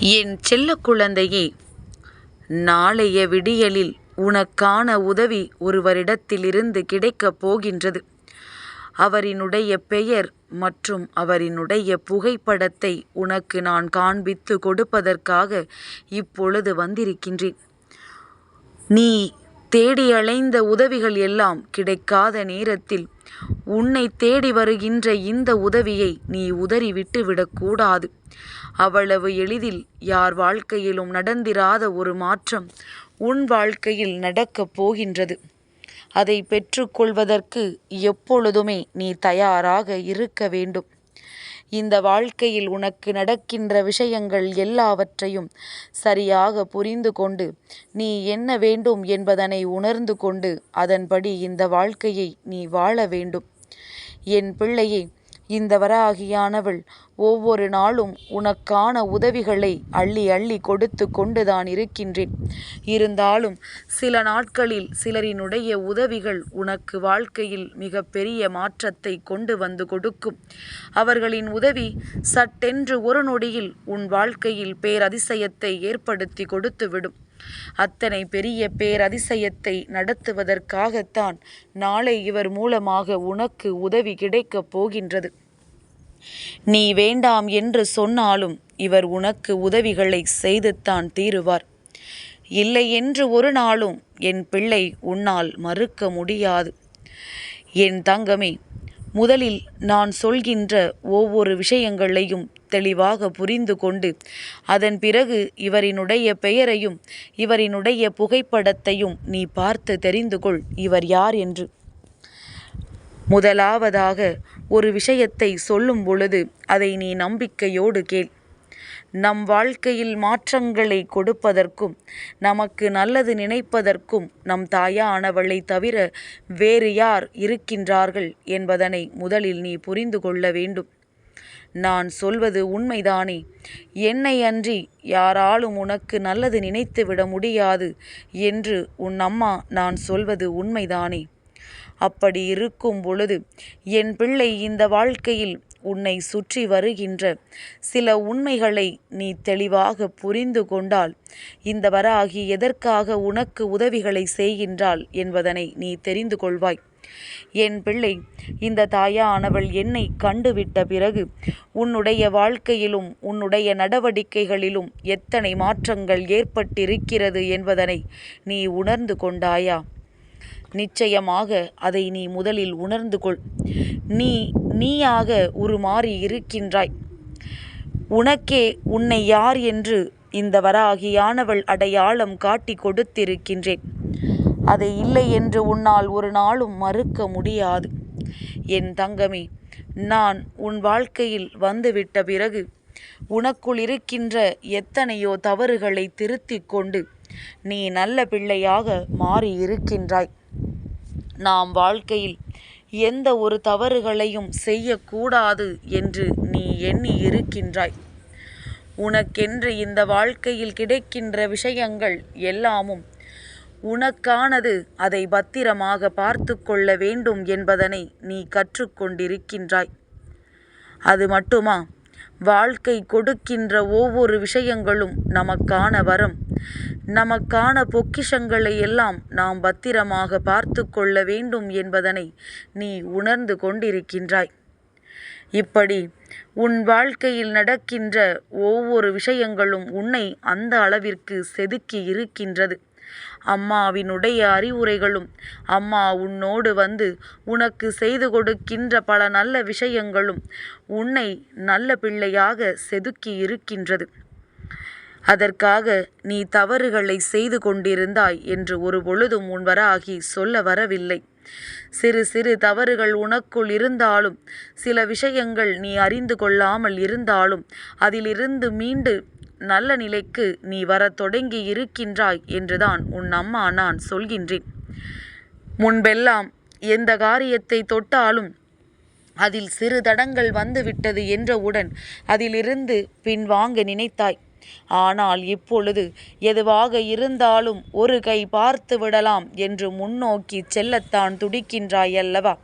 என் செல்ல குழந்தையே நாளைய விடியலில் உனக்கான உதவி ஒருவரிடத்திலிருந்து கிடைக்கப் போகின்றது. அவரினுடைய பெயர் மற்றும் அவரினுடைய புகைப்படத்தை உனக்கு நான் காண்பித்து கொடுப்பதற்காக இப்பொழுது வந்திருக்கின்றேன். நீ தேடி அலைந்த உதவிகள் எல்லாம் கிடைக்காத நேரத்தில் உன்னை தேடி வருகின்ற இந்த உதவியை நீ உதறி விட்டுவிடக்கூடாது அவ்வளவு எளிதில் யார் வாழ்க்கையிலும் நடந்திராத ஒரு மாற்றம் உன் வாழ்க்கையில் நடக்கப் போகின்றது. அதை பெற்றுக்கொள்வதற்கு எப்பொழுதுமே நீ தயாராக இருக்க வேண்டும். இந்த வாழ்க்கையில் உனக்கு நடக்கின்ற விஷயங்கள் எல்லாவற்றையும் சரியாக புரிந்து கொண்டு நீ என்ன வேண்டும் என்பதனை உணர்ந்து கொண்டு அதன்படி இந்த வாழ்க்கையை நீ வாழ வேண்டும். என் பிள்ளையே இந்த வராகியானவள் ஒவ்வொரு நாளும் உனக்கான உதவிகளை அள்ளி அள்ளி கொடுத்து கொண்டுதான் இருக்கின்றேன். இருந்தாலும் சில நாட்களில் சிலரினுடைய உதவிகள் உனக்கு வாழ்க்கையில் மிக பெரிய மாற்றத்தை கொண்டு வந்து கொடுக்கும். அவர்களின் உதவி சட்டென்று ஒரு நொடியில் உன் வாழ்க்கையில் பேரதிசயத்தை ஏற்படுத்தி கொடுத்துவிடும். அத்தனை பெரிய பேரதிசயத்தை நடத்துவதற்காகத்தான் நாளை இவர் மூலமாக உனக்கு உதவி கிடைக்கப் போகின்றது. நீ வேண்டாம் என்று சொன்னாலும் இவர் உனக்கு உதவிகளை செய்துத்தான் தீருவார். இல்லை என்று ஒரு நாளும் என் பிள்ளை உன்னால் மறுக்க முடியாது. என் தங்கமே முதலில் நான் சொல்கின்ற ஒவ்வொரு விஷயங்களையும் தெளிவாக புரிந்து கொண்டு அதன் பிறகு இவரினுடைய பெயரையும் இவரினுடைய புகைப்படத்தையும் நீ பார்த்து தெரிந்து கொள் இவர் யார் என்று. முதலாவதாக ஒரு விஷயத்தை சொல்லும் பொழுது அதை நீ நம்பிக்கையோடு கேள். நம் வாழ்க்கையில் மாற்றங்களை கொடுப்பதற்கும் நமக்கு நல்லது நினைப்பதற்கும் நம் தாயானவளை தவிர வேறு யார் இருக்கின்றார்கள் என்பதனை முதலில் நீ புரிந்து கொள்ள வேண்டும். நான் சொல்வது உண்மைதானே? என்னை அன்றி யாராலும் உனக்கு நல்லது நினைத்து விட முடியாது என்று உன் அம்மா நான் சொல்வது உண்மைதானே? அப்படி இருக்கும் பொழுது என் பிள்ளை இந்த வாழ்க்கையில் உன்னை சுற்றி வருகின்ற சில உண்மைகளை நீ தெளிவாக புரிந்து கொண்டால் இந்த வராகி எதற்காக உனக்கு உதவிகளை செய்கின்றாள் என்பதனை நீ தெரிந்து கொள்வாய். என் பிள்ளை இந்த தாயானவள் என்னை கண்டுவிட்ட பிறகு உன்னுடைய வாழ்க்கையிலும் உன்னுடைய நடவடிக்கைகளிலும் எத்தனை மாற்றங்கள் ஏற்பட்டிருக்கிறது என்பதனை நீ உணர்ந்து கொண்டாயா? நிச்சயமாக அதை நீ முதலில் உணர்ந்து கொள். நீ நீயாக உருமாறி இருக்கின்றாய். உனக்கே உன்னை யார் என்று இந்த வராகியானவள் அடையாளம் காட்டி கொடுத்திருக்கின்றேன். அதை இல்லை என்று உன்னால் ஒரு நாளும் மறுக்க முடியாது. என் தங்கமே நான் உன் வாழ்க்கையில் வந்துவிட்ட பிறகு உனக்குள் இருக்கின்ற எத்தனையோ தவறுகளை திருத்திக் கொண்டு நீ நல்ல பிள்ளையாக மாறி இருக்கின்றாய் நாம் வாழ்க்கையில் எந்த ஒரு தவறுகளையும் செய்யக்கூடாது என்று நீ எண்ணி இருக்கின்றாய் உனக்கென்று இந்த வாழ்க்கையில் கிடைக்கின்ற விஷயங்கள் எல்லாமும் உனக்கானது அதை பத்திரமாக பார்த்து கொள்ள வேண்டும் என்பதனை நீ கற்றுக்கொண்டிருக்கின்றாய். அது மட்டுமா? வாழ்க்கை கொடுக்கின்ற ஒவ்வொரு விஷயங்களும் நமக்கான வரம். நமக்கான பொக்கிஷங்களை எல்லாம் நாம் பத்திரமாக பார்த்து கொள்ள வேண்டும் என்பதனை நீ உணர்ந்து கொண்டிருக்கின்றாய். இப்படி உன் வாழ்க்கையில் நடக்கின்ற ஒவ்வொரு விஷயங்களும் உன்னை அந்த அளவிற்கு செதுக்கி இருக்கின்றது. அம்மாவினுடைய அறிவுரைகளும் அம்மா உன்னோடு வந்து உனக்கு செய்து கொடுக்கின்ற பல நல்ல விஷயங்களும் உன்னை நல்ல பிள்ளையாக செதுக்கி இருக்கின்றது. அதற்காக நீ தவறுகளை செய்து கொண்டிருந்தாய் என்று ஒரு பொழுதும் உன் வராகி சொல்ல வரவில்லை. சிறு சிறு தவறுகள் உனக்குள் இருந்தாலும் சில விஷயங்கள் நீ அறிந்து கொள்ளாமல் இருந்தாலும் அதிலிருந்து மீண்டு நல்ல நிலைக்கு நீ வரத் தொடங்கி இருக்கின்றாய் என்றுதான் உன் அம்மா நான் சொல்கின்றேன். முன்பெல்லாம் எந்த காரியத்தை தொட்டாலும் அதில் சிறு தடங்கள் வந்துவிட்டது என்றவுடன் அதிலிருந்து பின்வாங்க நினைத்தாய். ஆனால் இப்பொழுது எதுவாக இருந்தாலும் ஒரு கை பார்த்து விடலாம் என்று முன்னோக்கி செல்லத்தான் துடிக்கின்றாய் அல்லவா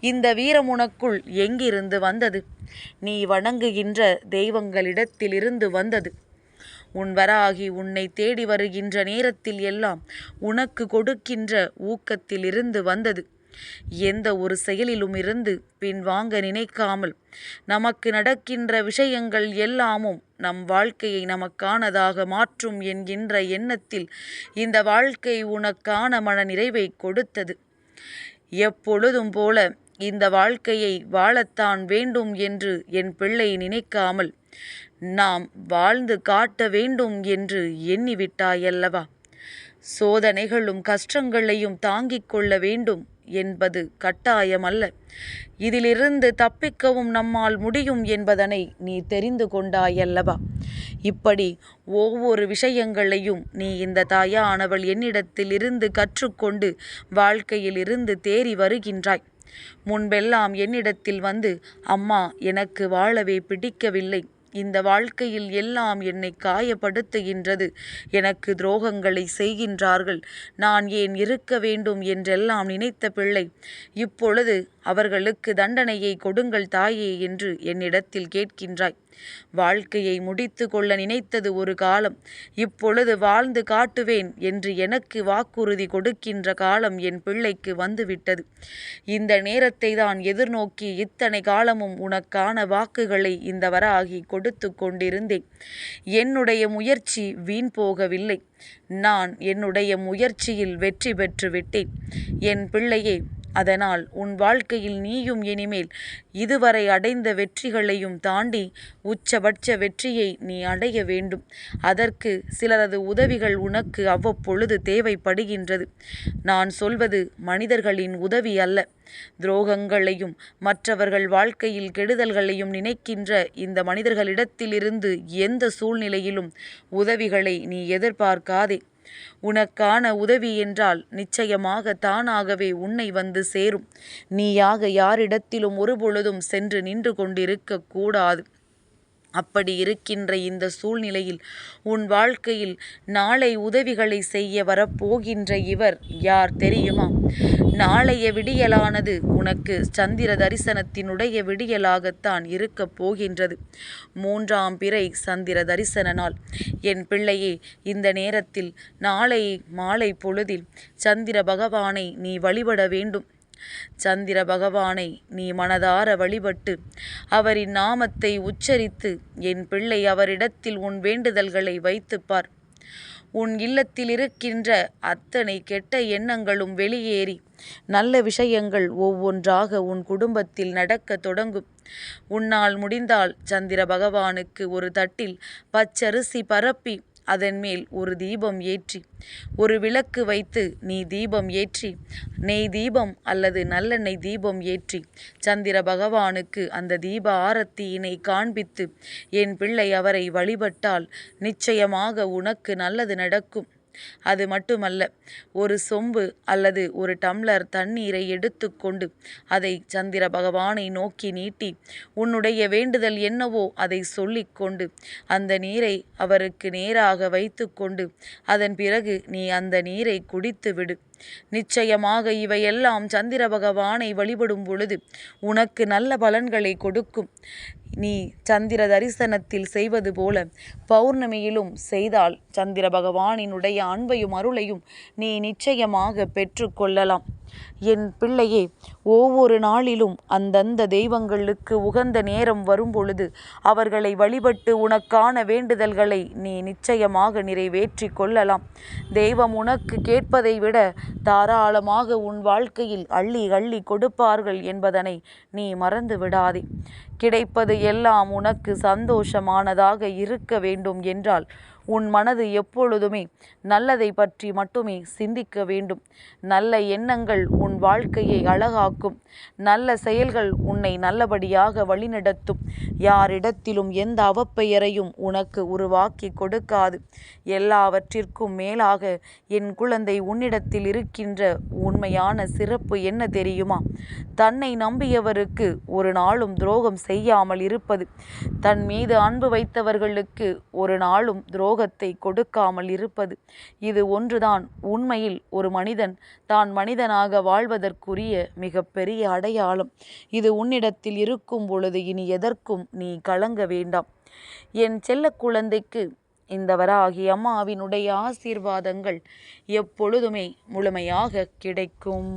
இந்த வீரம் உனக்குள் எங்கிருந்து வந்தது? நீ வணங்குகின்ற தெய்வங்களிடத்திலிருந்து வந்தது. உன் வராகி உன்னை தேடி வருகின்ற நேரத்தில் எல்லாம் உனக்கு கொடுக்கின்ற ஊக்கத்திலிருந்து வந்தது. எந்த ஒரு செயலிலும் இருந்து பின்வாங்க நினைக்காமல் நமக்கு நடக்கின்ற விஷயங்கள் எல்லாமும் நம் வாழ்க்கையை நமக்கானதாக மாற்றும் என்கின்ற எண்ணத்தில் இந்த வாழ்க்கை உனக்கான மன நிறைவை கொடுத்தது. எப்பொழுதும் போல இந்த வாழ்க்கையை வாழத்தான் வேண்டும் என்று என் பிள்ளை நினைக்காமல் நாம் வாழ்ந்து காட்ட வேண்டும் என்று எண்ணிவிட்டாயல்லவா? சோதனைகளும் கஷ்டங்களையும் தாங்கிக் கொள்ள வேண்டும். என்பது கட்டாயமல்ல. இதிலிருந்து தப்பிக்கவும் நம்மால் முடியும் என்பதனை நீ தெரிந்து கொண்டாயல்லவா? இப்படி ஒவ்வொரு விஷயங்களையும் நீ இந்த தாயானவள் என்னிடத்தில் இருந்து கற்றுக்கொண்டு வாழ்க்கையில் இருந்து தேறி வருகின்றாய். முன்பெல்லாம் என்னிடத்தில் வந்து அம்மா எனக்கு வாழவே பிடிக்கவில்லை. இந்த வாழ்க்கையில் எல்லாம் என்னை காயப்படுத்துகின்றது. எனக்கு துரோகங்களை செய்கின்றார்கள். நான் ஏன் இருக்க வேண்டும் என்றெல்லாம் நினைத்த பிள்ளை. இப்பொழுது அவர்களுக்கு தண்டனையை கொடுங்கள் தாயே என்று என்னிடத்தில் கேட்கின்றாய். வாழ்க்கையை முடித்து கொள்ள நினைத்தது ஒரு காலம். இப்பொழுது வாழ்ந்து காட்டுவேன் என்று எனக்கு வாக்குறுதி கொடுக்கின்ற காலம் என் பிள்ளைக்கு வந்துவிட்டது. இந்த நேரத்தை தான் எதிர்நோக்கி இத்தனை காலமும் உனக்கான வாக்குகளை இந்த வராகி கொடுத்து கொண்டிருந்தேன். என்னுடைய முயற்சி வீண் போகவில்லை. நான் என்னுடைய முயற்சியில் வெற்றி பெற்று விட்டேன். என் பிள்ளையே அதனால் உன் வாழ்க்கையில் நீயும் இனிமேல் இதுவரை அடைந்த வெற்றிகளையும் தாண்டி உச்சபட்ச வெற்றியை நீ அடைய வேண்டும். அதற்கு சிலரது உதவிகள் உனக்கு அவ்வப்பொழுது தேவைப்படுகின்றது. நான் சொல்வது மனிதர்களின் உதவி அல்ல. துரோகங்களையும் மற்றவர்கள் வாழ்க்கையில் கெடுதல்களையும் நினைக்கின்ற இந்த மனிதர்களிடத்திலிருந்து எந்த சூழ்நிலையிலும் உதவிகளை நீ எதிர்பார்க்காதே. உனக்கான உதவி என்றால் நிச்சயமாக தானாகவே உன்னை வந்து சேரும். நீயாக யாரிடத்திலும் ஒருபொழுதும் சென்று நின்று கொண்டிருக்க கூடாது. அப்படி இருக்கின்ற இந்த சூழ்நிலையில் உன் வாழ்க்கையில் நாளை உதவிகளை செய்ய வரப்போகின்ற இவர் யார் தெரியுமா? நாளைய விடியலானது உனக்கு சந்திர தரிசனத்தினுடைய விடியலாகத்தான் இருக்கப் போகின்றது. மூன்றாம் பிறை சந்திர தரிசன நாள் என் பிள்ளையே இந்த நேரத்தில் நாளை மாலை பொழுதில் சந்திர பகவானை நீ வழிபட வேண்டும். சந்திர பகவானை நீ மனதார வழிபட்டு அவரின் நாமத்தை உச்சரித்து என் பிள்ளை அவரிடத்தில் உன் வேண்டுதல்களை வைத்துப்பார் உன் இல்லத்தில் இருக்கின்ற அத்தனை கெட்ட எண்ணங்களும் வெளியேறி நல்ல விஷயங்கள் ஒவ்வொன்றாக உன் குடும்பத்தில் நடக்க தொடங்கும். உன்னால் முடிந்தால் சந்திர பகவானுக்கு ஒரு தட்டில் பச்சரிசி பரப்பி அதன் மேல் ஒரு தீபம் ஏற்றி ஒரு விளக்கு வைத்து நீ தீபம் ஏற்றி நெய் தீபம் அல்லது நல்லெண்ணெய் தீபம் ஏற்றி சந்திர பகவானுக்கு அந்த தீப ஆரத்தியினை காண்பித்து என் பிள்ளை அவரை வழிபட்டால் நிச்சயமாக உனக்கு நல்லது நடக்கும். அது மட்டுமல்ல ஒரு சொம்பு அல்லது ஒரு டம்ளர் தண்ணீரை எடுத்துக்கொண்டு அதை சந்திர பகவானை நோக்கி நீட்டி உன்னுடைய வேண்டுதல் என்னவோ அதை சொல்லிக்கொண்டு அந்த நீரை அவருக்கு நேராக வைத்துக்கொண்டு அதன் பிறகு நீ அந்த நீரை குடித்து விடு நிச்சயமாக இவையெல்லாம் சந்திர பகவானை வழிபடும் பொழுது உனக்கு நல்ல பலன்களை கொடுக்கும். நீ சந்திர தரிசனத்தில் செய்வது போல பௌர்ணமியிலும் செய்தால் சந்திர பகவானினுடைய அன்பையும் அருளையும் நீ நிச்சயமாக பெற்றுக்கொள்ளலாம் என் பிள்ளையே ஒவ்வொரு நாளிலும் அந்தந்த தெய்வங்களுக்கு உகந்த நேரம் வரும்பொழுது அவர்களை வழிபட்டு உனக்கான வேண்டுதல்களை நீ நிச்சயமாக நிறைவேற்றி கொள்ளலாம். தெய்வம் உனக்கு கேட்பதை விட தாராளமாக உன் வாழ்க்கையில் அள்ளி அள்ளி கொடுப்பார்கள் என்பதனை நீ மறந்து விடாதே கிடைப்பது எல்லாம் உனக்கு சந்தோஷமானதாக இருக்க வேண்டும் என்றால் உன் மனது எப்பொழுதுமே நல்லதை பற்றி மட்டுமே சிந்திக்க வேண்டும். நல்ல எண்ணங்கள் உன் வாழ்க்கையை அழகாக்கும். நல்ல செயல்கள் உன்னை நல்லபடியாக வழிநடத்தும். யாரிடத்திலும் எந்த அவப்பெயரையும் உனக்கு உருவாக்கி கொடுக்காது. எல்லாவற்றிற்கும் மேலாக என் குழந்தை உன்னிடத்தில் இருக்கின்ற உண்மையான சிறப்பு என்ன தெரியுமா? தன்னை நம்பியவருக்கு ஒரு நாளும் துரோகம் செய்யாமல் இருப்பது. தன் மீது அன்பு வைத்தவர்களுக்கு ஒரு நாளும் துரோகத்தை கொடுக்காமல் இருப்பது. இது ஒன்றுதான். உண்மையில் ஒரு மனிதன் தான் மனிதனாக வாழ்வதற்குரிய மிகப்பெரிய அடையாளம். இது உன்னிடத்தில் இருக்கும் பொழுது இனி எதற்கும் நீ கலங்க வேண்டாம். என் செல்ல குழந்தைக்கு இந்த வராகி அம்மாவினுடைய ஆசீர்வாதங்கள் எப்பொழுதுமே முழுமையாக கிடைக்கும்.